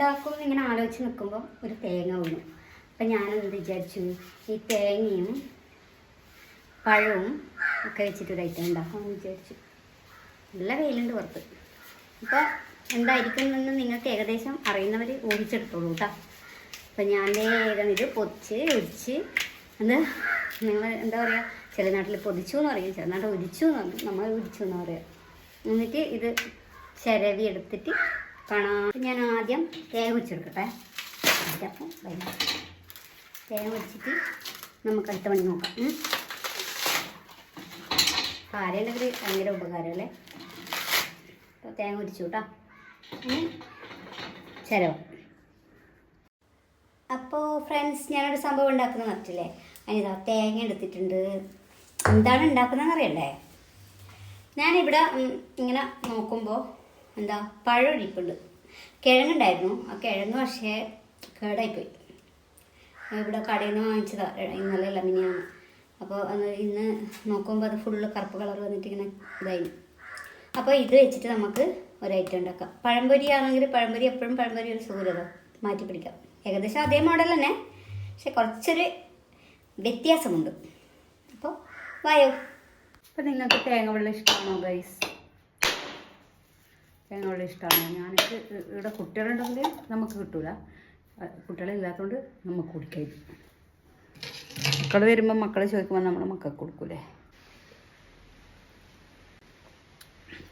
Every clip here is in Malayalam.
ഉണ്ടാക്കും എന്ന് ഇങ്ങനെ ആലോചിച്ച് നിൽക്കുമ്പോൾ ഒരു തേങ്ങ വീണു അപ്പം ഞാനെന്ത് വിചാരിച്ചു ഈ തേങ്ങയും പഴവും ഒക്കെ വെച്ചിട്ട് ഒരു ഐറ്റം ഉണ്ടാക്കാമെന്ന് വിചാരിച്ചു. നല്ല വെയിലുണ്ട് പുറത്ത്. അപ്പോൾ എന്തായിരിക്കും എന്ന് നിങ്ങൾക്ക് ഏകദേശം അറിയുന്നവർ ഊഹിച്ചെടുത്തോളൂ കേട്ടോ അപ്പം ഞാൻ വേഗം ഇത് പൊതിച്ച് ഒരിച്ച് എന്താ നിങ്ങൾ എന്താ പറയുക ചില നാട്ടിൽ പൊതിച്ചു എന്ന് പറയും ചില നാട്ടിൽ ഒരിച്ചു എന്ന് പറയും. നമ്മൾ ഒരിച്ചു എന്ന് പറയാം. എന്നിട്ട് ഇത് ചിരവി എടുത്തിട്ട് കാണാം ഞാൻ ആദ്യം തേങ്ങ വെച്ചെടുക്കട്ടെ അപ്പം തേങ്ങ വെച്ചിട്ട് നമുക്ക് അടുത്ത പണി നോക്കാം. കാരുണ്ടെങ്കിൽ ഭയങ്കര ഉപകാരമല്ലേ? അപ്പോൾ തേങ്ങ ഉരിച്ചു കേട്ടോ. ചിലവ് അപ്പോൾ ഫ്രണ്ട്സ് ഞാനൊരു സംഭവം ഉണ്ടാക്കുന്ന പറഞ്ഞില്ലേ അതിനിതാ തേങ്ങ എടുത്തിട്ടുണ്ട്. എന്താണ് ഉണ്ടാക്കുന്നതെന്ന് അറിയണ്ടേ? ഞാനിവിടെ ഇങ്ങനെ നോക്കുമ്പോൾ എന്താ പഴം ഇരിപ്പുണ്ട് കിഴങ്ങുണ്ടായിരുന്നു. ആ കിഴങ്ങ് പക്ഷേ കേടായിപ്പോയി. ഇവിടെ കടയിൽ നിന്ന് വാങ്ങിച്ചതാണ് ഇന്നലെ അല്ല മിനിയാണ് അപ്പോൾ അത് ഇന്ന് നോക്കുമ്പോൾ അത് ഫുള്ള് കറുപ്പ് കളർ വന്നിട്ട് ഇങ്ങനെ ഇതായി. അപ്പോൾ ഇത് വെച്ചിട്ട് നമുക്ക് ഒരു ഐറ്റം ഉണ്ടാക്കാം. പഴംപൊരി ആണെങ്കിൽ പഴംപൊരി എപ്പോഴും പഴംപൊരി ഒരു സുഖലത മാറ്റി പിടിക്കാം. ഏകദേശം അതേ മോഡൽ തന്നെ. പക്ഷെ കുറച്ചൊരു വ്യത്യാസമുണ്ട്. അപ്പോൾ വായോ. അപ്പോൾ നിങ്ങൾക്ക് തേങ്ങ വെള്ളം ഇഷ്ടമാണോ ഗൈസ് തേങ്ങ ഇഷ്ടമാണ്. ഞാനൊക്കെ ഇവിടെ കുട്ടികളുണ്ടെങ്കിൽ നമുക്ക് കിട്ടൂല. കുട്ടികളില്ലാത്തതുകൊണ്ട് നമുക്ക് കുടിക്കാം. മക്കൾ വരുമ്പോൾ മക്കൾ ചോദിക്കുമ്പോൾ നമ്മൾ മക്കൾക്ക് കൊടുക്കൂലേ?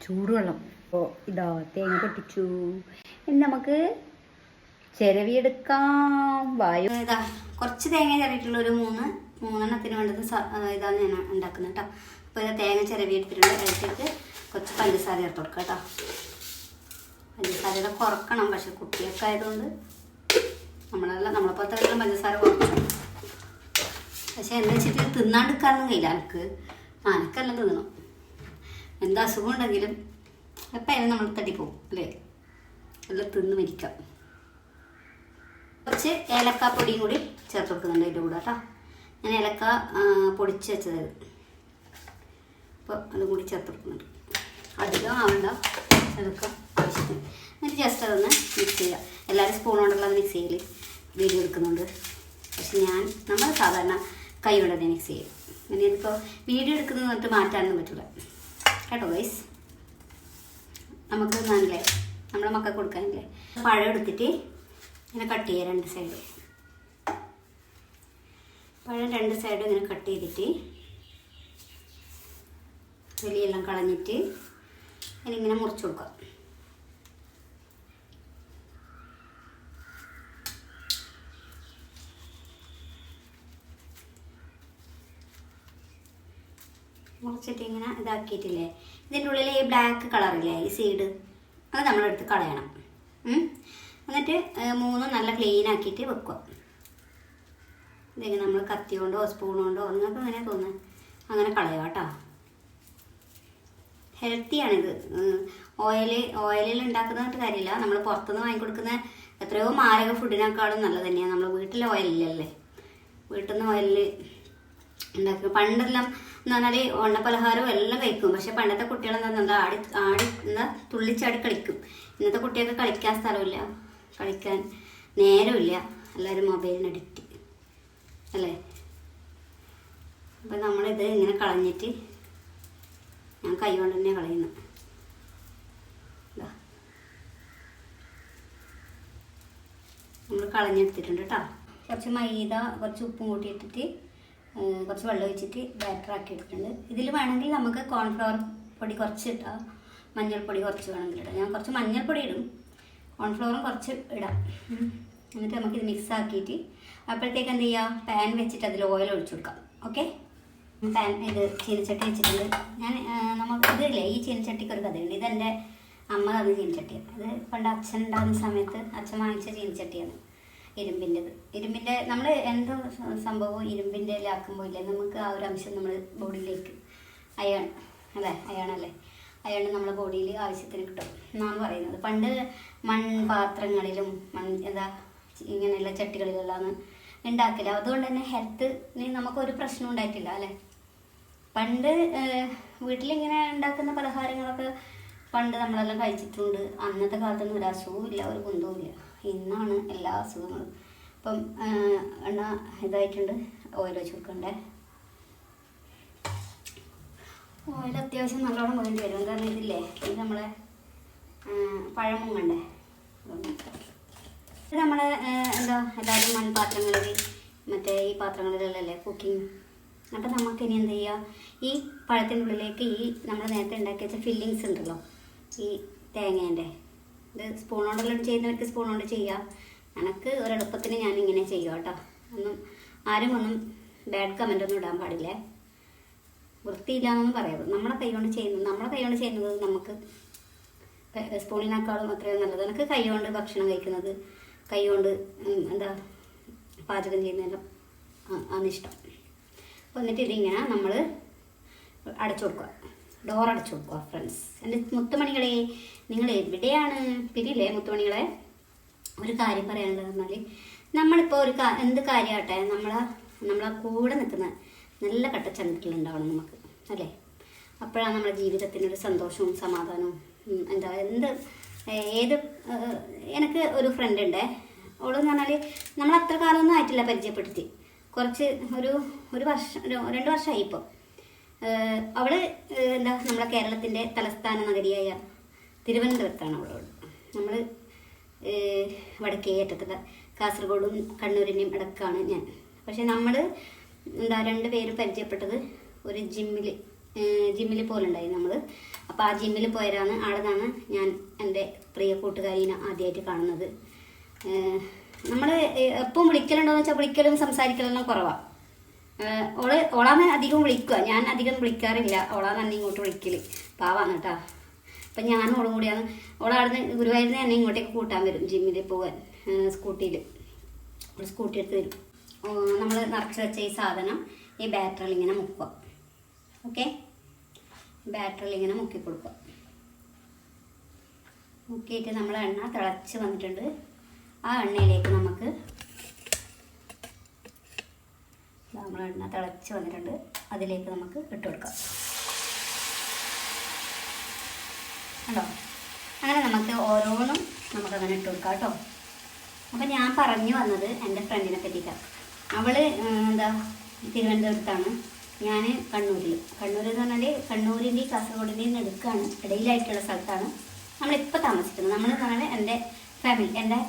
ചൂടുവെള്ളം. അപ്പോൾ ഇതാ തേങ്ങ പൊട്ടിച്ചു. ഇനി നമുക്ക് ചിരവിയെടുക്കാം. വായു. ഇതാ കുറച്ച് തേങ്ങ ചിരവിട്ടുള്ള ഒരു മൂന്ന് മൂന്നെണ്ണത്തിന് വേണ്ടത് ഇതാണ് ഞാൻ ഉണ്ടാക്കുന്നത് കേട്ടോ. അപ്പോൾ ഇത് തേങ്ങ ചിരവി എടുത്തിട്ടുണ്ട് എടുത്തിട്ട് കുറച്ച് പഞ്ചസാര ചേർത്ത് കൊടുക്കാം കേട്ടോ. പഞ്ചസാരയുടെ കുറക്കണം. പക്ഷെ കുട്ടിയൊക്കെ ആയതുകൊണ്ട് നമ്മളെല്ലാം നമ്മളെപ്പോലത്തെ എല്ലാം പഞ്ചസാര കുറച്ചു. പക്ഷെ എന്താ വെച്ചിട്ട് തിന്നാണ്ടിരിക്കാനൊന്നും കഴിയില്ല. എനിക്ക് എനിക്കല്ല തിന്നണം. എന്താ അസുഖം ഉണ്ടെങ്കിലും എപ്പം അതിന് നമ്മൾ തട്ടിപ്പോവും അല്ലേ? എല്ലാം തിന്ന് മരിക്കാം. കുറച്ച് ഏലക്ക പൊടിയും കൂടി ചേർത്ത് കൊടുക്കുന്നുണ്ട് അതിന്റെ കൂടെ കേട്ടോ. ഞാൻ ഏലക്ക പൊടിച്ച് വെച്ചത്. അപ്പോൾ അതും കൂടി ചേർത്ത് കൊടുക്കുന്നുണ്ട്. അധികം ആവണ്ട. ആവശ്യത്തിന് എന്നിട്ട് ജസ്റ്റ് അതൊന്ന് മിക്സ് ചെയ്യുക. എല്ലാവരും സ്പൂൺ കൊണ്ടുള്ള മിക്സ് ചെയ്യൽ വീഡിയോ എടുക്കുന്നുണ്ട്. പക്ഷെ ഞാൻ നമ്മൾ സാധാരണ കൈ കൊണ്ട് തന്നെ മിക്സ് ചെയ്യും. ഇനി ഇതിപ്പോൾ വീഡിയോ എടുക്കുന്നത് പറഞ്ഞിട്ട് മാറ്റാനൊന്നും പറ്റില്ല കേട്ടോ ഗൈസ് നമുക്ക് നല്ലേ നമ്മുടെ മക്കൾ കൊടുക്കാനില്ലേ? പഴം എടുത്തിട്ട് ഇങ്ങനെ കട്ട് ചെയ്യുക രണ്ട് സൈഡ് പഴം രണ്ട് സൈഡും ഇങ്ങനെ കട്ട് ചെയ്തിട്ട് വെളിയെല്ലാം കളഞ്ഞിട്ട് ഇങ്ങനെ മുറിച്ച് കൊടുക്കാം മുറിച്ചിട്ട് ഇങ്ങനെ ഇതാക്കിയിട്ടില്ലേ? ഇതിന്റെ ഉള്ളിൽ ഈ ബ്ലാക്ക് കളറില്ലേ ഈ സീഡ് അത് നമ്മളെടുത്ത് കളയണം. എന്നിട്ട് മൂന്നും നല്ല ക്ലീൻ ആക്കിയിട്ട് വെക്കുക. ഇതെങ്ങനെ നമ്മൾ കത്തി കൊണ്ടോ സ്പൂൺ കൊണ്ടോ നിങ്ങൾക്ക് അങ്ങനെ തോന്നുന്നത് അങ്ങനെ കളയുക കേട്ടോ. ഹെൽത്തിയാണിത് ഓയിൽ ഓയിലിൽ ഉണ്ടാക്കുന്നതായിട്ട് കാര്യമില്ല. നമ്മൾ പുറത്തുനിന്ന് വാങ്ങിക്കൊടുക്കുന്ന എത്രയോ മാരക ഫുഡിനേക്കാളും നല്ലത് തന്നെയാണ് നമ്മൾ വീട്ടിലെ ഓയിലില്ലല്ലേ വീട്ടിൽ നിന്ന് ഓയിലിൽ ഉണ്ടാക്കുക പണ്ടെല്ലാം എന്ന് പറഞ്ഞാൽ പലഹാരവും എല്ലാം കഴിക്കും പക്ഷെ പണ്ടത്തെ കുട്ടികളെന്താ പറഞ്ഞാൽ ആടി ആടി എന്താ തുള്ളിച്ചാടി കളിക്കും. ഇന്നത്തെ കുട്ടികൾക്ക് കളിക്കാൻ സ്ഥലമില്ല. കളിക്കാൻ നേരമില്ല. എല്ലാവരും മൊബൈലിന് അഡിക്റ്റ് അല്ലേ? അപ്പം നമ്മളിത് ഇങ്ങനെ കളഞ്ഞിട്ട് ഞാൻ കൈ കൊണ്ട് തന്നെ കളയുന്നു നമ്മൾ കളഞ്ഞെടുത്തിട്ടുണ്ട് കേട്ടോ. കുറച്ച് മൈദ കുറച്ച് ഉപ്പും കൂട്ടിയിട്ടിട്ട് കുറച്ച് വെള്ളം ഒഴിച്ചിട്ട് ബാറ്റർ ആക്കി എടുത്തിട്ടുണ്ട്. ഇതിൽ വേണമെങ്കിൽ നമുക്ക് കോൺഫ്ലവർ പൊടി കുറച്ച് ഇട്ടാം മഞ്ഞൾപ്പൊടി കുറച്ച് വേണമെങ്കിൽ ഇടാം. ഞാൻ കുറച്ച് മഞ്ഞൾപ്പൊടി ഇടും. കോൺഫ്ലവറും കുറച്ച് ഇടാം. എന്നിട്ട് നമുക്കിത് മിക്സ് ആക്കിയിട്ട് അപ്പോഴത്തേക്ക് എന്ത് ചെയ്യുക പാൻ വെച്ചിട്ട് അതിൽ ഓയിൽ ഒഴിച്ചു കൊടുക്കാം. ഓക്കെ പാൻ ഇത് ചീനച്ചട്ടി വെച്ചിട്ടുണ്ട്. ഞാൻ നമുക്ക് ഇതില്ലേ? ഈ ചീനച്ചട്ടിക്ക് ഒരു കഥയുണ്ട്. ഇതെന്റെ അമ്മ തന്ന ചീനച്ചട്ടിയാണ്. അത് പണ്ട് അച്ഛൻ ഉണ്ടാകുന്ന സമയത്ത് അച്ഛൻ വാങ്ങിച്ച ചീനച്ചട്ടിയാണ്. ഇരുമ്പിന്റെത് ഇരുമ്പിന്റെ നമ്മൾ എന്ത് സംഭവവും ഇരുമ്പിന്റെ ആക്കുമ്പോൾ ഇല്ലേ നമുക്ക് ആ ഒരു അംശം നമ്മൾ ബോഡിയിലേക്ക് അയൺ അല്ലേ അയണല്ലേ അയൺ നമ്മുടെ ബോഡിയിൽ ആവശ്യത്തിന് കിട്ടും എന്നാണ് പറയുന്നത്. പണ്ട് മൺപാത്രങ്ങളിലും മൺ എന്താ ഇങ്ങനെയുള്ള ചട്ടികളിലെല്ലാം ഉണ്ടാക്കില്ല അതുകൊണ്ട് തന്നെ ഹെൽത്തിന് നമുക്കൊരു പ്രശ്നം ഉണ്ടായിട്ടില്ല അല്ലേ? പണ്ട് വീട്ടിലിങ്ങനെ ഉണ്ടാക്കുന്ന പലഹാരങ്ങളൊക്കെ പണ്ട് നമ്മളെല്ലാം കഴിച്ചിട്ടുണ്ട്. അന്നത്തെ കാലത്തൊന്നും ഒരു അസുഖവും ഇല്ല ഒരു കുന്തവും ഇല്ല ഇന്നാണ് എല്ലാ അസുഖങ്ങളും. ഇപ്പം ആ, എണ്ണ ഇതായിട്ടുണ്ട്. ഓയിൽ വെച്ച് കൊടുക്കണ്ടേ? ഓയിൽ അത്യാവശ്യം നല്ലോണം വേണ്ടി വരും. എന്താ ഇതില്ലേ ഇത് നമ്മളെ പഴമും പഴം മുങ്ങണ്ടേ? ഇത് നമ്മളെ എന്താ എല്ലാവരും മൺപാത്രങ്ങളിൽ മറ്റേ ഈ പാത്രങ്ങളിലല്ലേ കുക്കിംഗ് അപ്പം നമുക്ക് ഇനി എന്ത് ചെയ്യുക ഈ പഴത്തിന്റെ ഉള്ളിലേക്ക് ഈ നമ്മൾ നേരത്തെ ഉണ്ടാക്കി വെച്ച ഫില്ലിങ്സ് ഉണ്ടല്ലോ ഈ തേങ്ങേന്റെ. ഇത് സ്പൂൺ കൊണ്ടെല്ലാം ചെയ്യുന്നവർക്ക് സ്പൂൺ കൊണ്ട് ചെയ്യാം. എനിക്ക് ഒരെളുപ്പത്തിന് ഞാൻ ഇങ്ങനെ ചെയ്യുക കേട്ടോ. ഒന്നും ആരും ഒന്നും ബാഡ് കമന്റ് ഒന്നും ഇടാൻ പാടില്ലേ? വൃത്തിയില്ലാന്നൊന്നും പറയരുത്. നമ്മളെ കൈ കൊണ്ട് ചെയ്യുന്നത് നമ്മളെ കൈ കൊണ്ട് ചെയ്യുന്നത് നമുക്ക് സ്പൂണിനേക്കാളും അത്രയും നല്ലത്. എനിക്ക് കൈ കൊണ്ട് ഭക്ഷണം കഴിക്കുന്നത് കൈ കൊണ്ട് എന്താ പാചകം ചെയ്യുന്നതെല്ലാം അന്നിഷ്ടം എന്നിട്ട് ഇതിങ്ങനെ നമ്മൾ അടച്ചു കൊടുക്കുക. ഡോർ അടച്ചു കൊടുക്കുക ഫ്രണ്ട്സ് എന്റെ മുത്തുമണികളെ നിങ്ങൾ എവിടെയാണ്? പിരിയില്ലേ മുത്തുമണികളെ? ഒരു കാര്യം പറയാനുള്ളത് പറഞ്ഞാൽ നമ്മളിപ്പോൾ ഒരു എന്ത് കാര്യമാട്ടെ നമ്മളെ നമ്മളെ കൂടെ നിൽക്കുന്ന നല്ല കട്ടച്ചണ്ടിലുണ്ടാവണം നമുക്ക് അല്ലേ? അപ്പോഴാണ് നമ്മുടെ ജീവിതത്തിനൊരു സന്തോഷവും സമാധാനവും എന്താ എന്ത് ഏത് എനിക്ക് ഒരു ഫ്രണ്ട് ഉണ്ട് അവളെന്ന് പറഞ്ഞാൽ നമ്മൾ അത്ര കാലമൊന്നും ആയിട്ടില്ല പരിചയപ്പെടുത്തി. കുറച്ച് ഒരു ഒരു വർഷം രണ്ട് വർഷമായി ഇപ്പോൾ അവൾ എന്താ നമ്മളെ കേരളത്തിന്റെ തലസ്ഥാന നഗരിയായ തിരുവനന്തപുരത്താണ് അവളോട്. നമ്മൾ വടക്കേ അറ്റത്തുള്ള കാസർഗോഡും കണ്ണൂരിന്റെയും ഇടക്കാണ് ഞാൻ. പക്ഷെ നമ്മൾ എന്താ രണ്ട് പേര് പരിചയപ്പെട്ടത് ഒരു ജിമ്മിൽ ജിമ്മിൽ പോലുണ്ടായി നമ്മൾ അപ്പോൾ ആ ജിമ്മിൽ പോയതാണ് ആളതാണ് ഞാൻ എന്റെ പ്രിയ കൂട്ടുകാരിനെ ആദ്യമായിട്ട് കാണുന്നത്. നമ്മൾ എപ്പം വിളിക്കലുണ്ടോ എന്ന് വെച്ചാൽ വിളിക്കലും സംസാരിക്കലെല്ലാം കുറവാണ് ഓൾ ഓളാന്ന് അധികം വിളിക്കുക ഞാൻ അധികം വിളിക്കാറില്ല. ഓളാന്ന് എന്നെ ഇങ്ങോട്ട് വിളിക്കൽ. പാവാണ് കേട്ടാ അപ്പം ഞാനും ഓളും കൂടിയാണ് ഓളവിടുന്ന് ഗുരുവായൂരിൽ നിന്ന് എന്നെ ഇങ്ങോട്ടേക്ക് കൂട്ടാൻ വരും. ജിമ്മിൽ പോകാൻ സ്കൂട്ടിയിൽ ഓൾ സ്കൂട്ടി എടുത്ത് വരും. നമ്മൾ നിറച്ച് വെച്ച ഈ സാധനം ഈ ബാറ്ററിൽ ഇങ്ങനെ മുക്കുക. ഓക്കെ? ബാറ്ററിൽ ഇങ്ങനെ മുക്കി കൊടുക്കുക. മുക്കിയിട്ട് നമ്മൾ എണ്ണ തിളച്ച് വന്നിട്ടുണ്ട്. ആ എണ്ണയിലേക്ക് നമുക്ക് നമ്മൾ എണ്ണ തിളച്ച് വന്നിട്ടുണ്ട്. അതിലേക്ക് നമുക്ക് ഇട്ട് കൊടുക്കാം. കണ്ടോ? അങ്ങനെ നമുക്ക് ഓരോന്നും നമുക്ക് അങ്ങനെ ഇട്ട് കൊടുക്കാം കേട്ടോ. അപ്പം ഞാൻ പറഞ്ഞു വന്നത് എന്റെ ഫ്രണ്ടിനെ പറ്റിയിട്ടാണ് അവൾ എന്താ തിരുവനന്തപുരത്താണ്. ഞാൻ കണ്ണൂരിൽ കണ്ണൂർ എന്ന് പറഞ്ഞാൽ കണ്ണൂരിന്റെയും കാസർഗോഡിന്റെയും നടുക്കാണ് ഇടയിലായിട്ടുള്ള സ്ഥലത്താണ് നമ്മളിപ്പോൾ താമസിക്കുന്നത്. നമ്മൾ എന്ന് പറഞ്ഞാൽ എന്റെ ഫാമിലി എന്റെ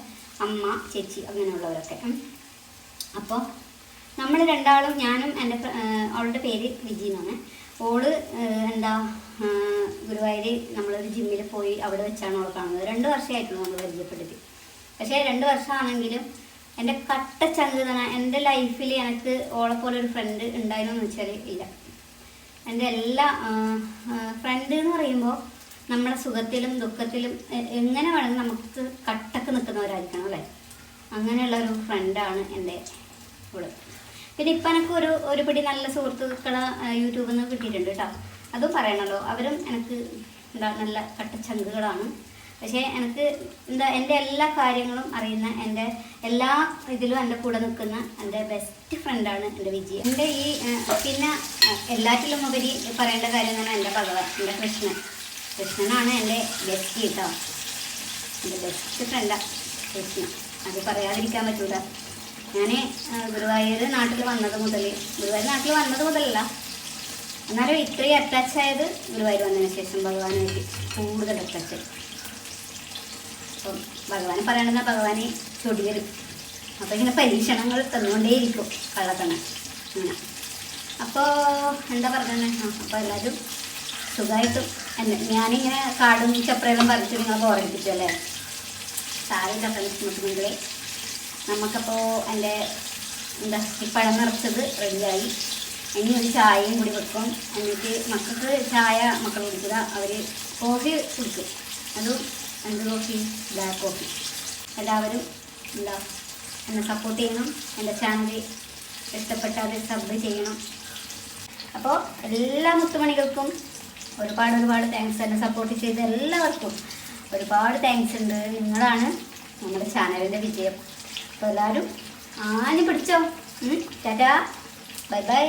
അമ്മ ചേച്ചി അങ്ങനെയുള്ളവരൊക്കെ. അപ്പോൾ നമ്മൾ രണ്ടാളും ഞാനും എന്റെ അവളുടെ പേര് വിജി എന്നാണ് ഓൾ എന്താ ഗുരുവായൂർ നമ്മളൊരു ജിമ്മിൽ പോയി അവിടെ വെച്ചാണ് അവൾ കാണുന്നത്. രണ്ട് വർഷമായിട്ടുള്ളൂ നമ്മൾ പരിചയപ്പെട്ടിട്ട്. പക്ഷേ രണ്ട് വർഷമാണെങ്കിലും എന്റെ കട്ട ചങ്ക് തന്നെ എന്റെ ലൈഫിൽ എനിക്ക് ഓളെ പോലെ ഒരു ഫ്രണ്ട് ഉണ്ടായിരുന്നു എന്ന് വെച്ചാൽ ഇല്ല. എന്റെ എല്ലാ ഫ്രണ്ട് എന്ന് പറയുമ്പോൾ നമ്മളെ സുഖത്തിലും ദുഃഖത്തിലും എങ്ങനെ വേണമെങ്കിലും നമുക്ക് കട്ടക്ക് നിൽക്കുന്നവരായിരിക്കണം അല്ലേ? അങ്ങനെയുള്ള ഒരു ഫ്രണ്ടാണ് എന്റെ പിന്നെ ഇപ്പം എനിക്ക് ഒരു ഒരു പിടി നല്ല സുഹൃത്തുക്കളെ യൂട്യൂബിൽ നിന്ന് കിട്ടിയിട്ടുണ്ട് കേട്ടോ അതും പറയണല്ലോ അവരും എനിക്ക് എന്താ നല്ല കട്ടച്ചങ്കുകളാണ് പക്ഷേ എനിക്ക് എന്താ എന്റെ എല്ലാ കാര്യങ്ങളും അറിയുന്ന എന്റെ എല്ലാ ഇതിലും എന്റെ കൂടെ നിൽക്കുന്ന എന്റെ ബെസ്റ്റ് ഫ്രണ്ടാണ് എന്റെ വിജയ എന്റെ ഈ പിന്നെ എല്ലാറ്റിലും ഉപരി പറയേണ്ട കാര്യം പറഞ്ഞാൽ എന്റെ ഭഗവാൻ എന്റെ കൃഷ്ണൻ. കൃഷ്ണനാണ് എന്റെ ബെസ്റ്റ് കേട്ടോ എന്റെ ബെസ്റ്റ് ഫ്രണ്ടാണ് കൃഷ്ണൻ. അത് പറയാതിരിക്കാൻ പറ്റൂല. ഞാൻ ഗുരുവായൂർ നാട്ടിൽ വന്നത് മുതൽ ഗുരുവായൂർ നാട്ടിൽ വന്നത് മുതലല്ല. എന്നാലും ഇത്രയും അറ്റാച്ച് ആയത് ഗുരുവായൂർ വന്നതിന് ശേഷം ഭഗവാനായിട്ട് കൂടുതൽ അറ്റാച്ച് അപ്പം ഭഗവാൻ പറയണമെന്നാൽ ഭഗവാനെ ചൊടി വരും അപ്പം ഇങ്ങനെ പരീക്ഷണങ്ങൾ തന്നുകൊണ്ടേയിരിക്കും കള്ളത്തണ അങ്ങനെ. അപ്പോൾ എന്താ പറഞ്ഞത്? അപ്പോൾ എല്ലാവരും സുഖമായിട്ടും എന്നെ ഞാനിങ്ങനെ കാടും ചപ്രയെല്ലാം പറിച്ച് നിങ്ങൾ അല്ലേ സാരില്ല ഫ്രണ്ട്സ് മുട്ടുമെങ്കിലേ നമുക്കപ്പോൾ എന്റെ എന്താ ഈ പഴം നിറച്ചത് റെഡിയായി. ഇനി ഒരു ചായയും കൂടി വെക്കും. എന്നിട്ട് മക്കൾക്ക് ചായ മക്കൾ കുടിക്കുക. അവർ കോഫി കുടിക്കും. അതും എന്ത് കോഫി? ബ്ലാക്ക് കോഫി എല്ലാവരും എന്താ എന്നെ സപ്പോർട്ട് ചെയ്യണം. എന്റെ ചാനൽ ഇഷ്ടപ്പെട്ടാൽ സബ് ചെയ്യണം. അപ്പോൾ എല്ലാ മുത്തുമണികൾക്കും ഒരുപാട് ഒരുപാട് താങ്ക്സ് എന്നെ സപ്പോർട്ട് ചെയ്ത എല്ലാവർക്കും ഒരുപാട് താങ്ക്സ് ഉണ്ട്. നിങ്ങളാണ് നമ്മുടെ ചാനലിന്റെ വിജയം. അപ്പോൾ എല്ലാവരും ആഞ്ഞു പിടിച്ചോ. ടാറ്റാ. Bye bye.